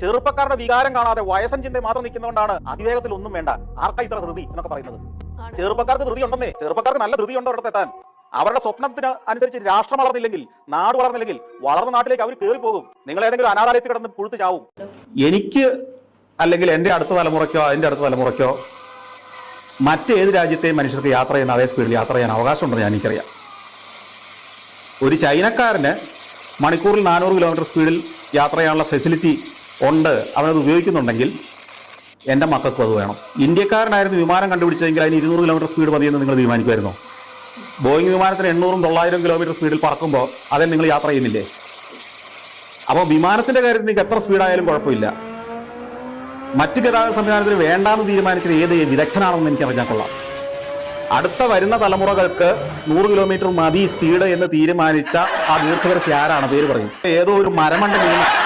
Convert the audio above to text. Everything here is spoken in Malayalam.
ചെറുപ്പക്കാരുടെ വികാരം കാണാതെ വയസ്സൻ ചിന്ത മാത്രം നിൽക്കുന്നതുകൊണ്ടാണ് അതിവേഗത്തിൽ ഒന്നും വേണ്ട. ആർക്കാ ഇത്ര ധൃതി എന്നൊക്കെ പറയുന്നത്. ചെറുപ്പക്കാർക്ക് ധൃതി ഉണ്ടെന്നേ. ചെറുപ്പക്കാർക്ക് നല്ല ധൃതി ഉണ്ടോ അവിടെ എത്താൻ? അവരുടെ സ്വപ്നത്തിന് അനുസരിച്ച് രാഷ്ട്രം വളർന്നില്ലെങ്കിൽ നാട് വളർന്നില്ലെങ്കിൽ വളർന്ന നാട്ടിലേക്ക് അവർ കയറി പോകും. നിങ്ങൾ ഏതെങ്കിലും അനാഥാലയത്തിൽ കിടന്ന് പുഴുത്തു ചാവും. എനിക്ക് അല്ലെങ്കിൽ എന്റെ അടുത്ത തലമുറയ്ക്കോ അതിന്റെ അടുത്ത തലമുറയ്ക്കോ മറ്റേത് രാജ്യത്തെയും മനുഷ്യർക്ക് യാത്ര ചെയ്യുന്ന അതേ സ്പീഡിൽ യാത്ര ചെയ്യാൻ അവകാശമുണ്ടെന്ന് ഞാൻ എനിക്കറിയാം. ഒരു ചൈനക്കാരന് മണിക്കൂറിൽ നാനൂറ് കിലോമീറ്റർ സ്പീഡിൽ യാത്ര ചെയ്യാനുള്ള ഫെസിലിറ്റി ഉണ്ട്. അവനത് ഉപയോഗിക്കുന്നുണ്ടെങ്കിൽ എന്റെ മക്കൾക്കും അത് വേണം. ഇന്ത്യക്കാരനായിരുന്നു വിമാനം കണ്ടുപിടിച്ചതെങ്കിൽ അതിന് ഇരുന്നൂറ് കിലോമീറ്റർ സ്പീഡ് മതിയെന്ന് നിങ്ങൾ തീരുമാനിക്കുമായിരുന്നോ? ബോയിങ് വിമാനത്തിന് എണ്ണൂറും തൊള്ളായിരം കിലോമീറ്റർ സ്പീഡിൽ പറക്കുമ്പോൾ അതിന് നിങ്ങൾ യാത്ര ചെയ്യുന്നില്ലേ? അപ്പോൾ വിമാനത്തിന്റെ കാര്യത്തിൽ നിങ്ങൾക്ക് എത്ര സ്പീഡായാലും കുഴപ്പമില്ല. മറ്റ് ഗതാഗത സംവിധാനത്തിന് വേണ്ടാന്ന് തീരുമാനിച്ചത് ഏത് വിദഗ്ധനാണെന്ന് എനിക്ക് അറിഞ്ഞാൽ കൊള്ളാം. അടുത്ത വരുന്ന തലമുറകൾക്ക് നൂറ് കിലോമീറ്റർ മതി സ്പീഡ് എന്ന് തീരുമാനിച്ച ആ ദീർഘദർശി ആരാണ്? പേര് പറയും. ഏതോ ഒരു മരമണ്ട വീണ്